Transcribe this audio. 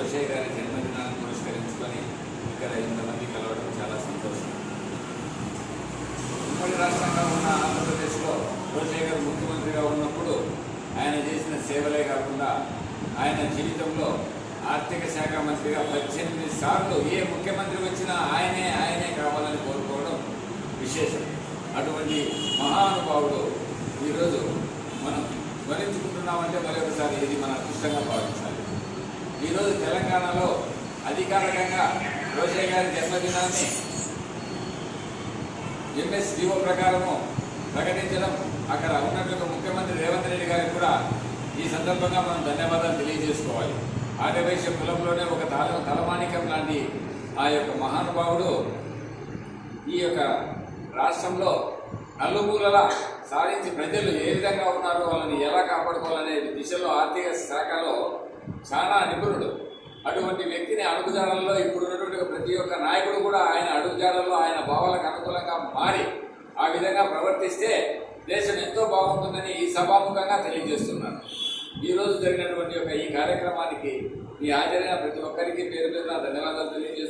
దోషయ్య గారి జన్మదినాన్ని పురస్కరించుకొని ఇక్కడ ఇంతమంది కలవడం చాలా సంతోషం. ఉమ్మడి రాష్ట్రంగా ఉన్న ఆంధ్రప్రదేశ్లో దోషయ్య గారు ముఖ్యమంత్రిగా ఉన్నప్పుడు ఆయన చేసిన సేవలే కాకుండా ఆయన జీవితంలో ఆర్థిక శాఖ మంత్రిగా పద్దెనిమిది సార్లు ఏ ముఖ్యమంత్రి వచ్చినా ఆయనే ఆయనే కావాలని కోరుకోవడం విశేషం. అటువంటి మహానుభావుడు ఈరోజు మనం స్మరించుకుంటున్నామంటే మరొకసారి ఇది మన అదృష్టంగా భావించాలి. ఈరోజు తెలంగాణలో అధికారికంగా రోషయ్య గారి జన్మదినాన్ని ఎంఎస్ జీవో ప్రకారము ప్రకటించడం అక్కడ ఉన్నటువంటి ముఖ్యమంత్రి రేవంత్ రెడ్డి గారికి కూడా ఈ సందర్భంగా మనం ధన్యవాదాలు తెలియజేసుకోవాలి. ఆర్యవైశ్య కులంలోనే ఒక తల తలమానికం లాంటి ఆ యొక్క మహానుభావుడు ఈ యొక్క రాష్ట్రంలో నలుమూలల సాధించి ప్రజలు ఏ విధంగా ఉన్నారో వాళ్ళని ఎలా కాపాడుకోవాలనే దిశలో ఆర్థిక శాఖలో చాలా నిపుణుడు. అటువంటి వ్యక్తిని అడుగుజాడల్లో ఇప్పుడు ఉన్నటువంటి ప్రతి ఒక్క నాయకుడు కూడా ఆయన అడుగుజాడల్లో ఆయన భావాలకు అనుకూలంగా మారి ఆ విధంగా ప్రవర్తిస్తే దేశం ఎంతో బాగుంటుందని ఈ సభాముఖంగా తెలియజేస్తున్నాను ఈరోజు జరిగినటువంటి యొక్క ఈ కార్యక్రమానికి మీ హాజరైన ప్రతి ఒక్కరికి పేరు పేరున ధన్యవాదాలు తెలియజేస్తున్నాను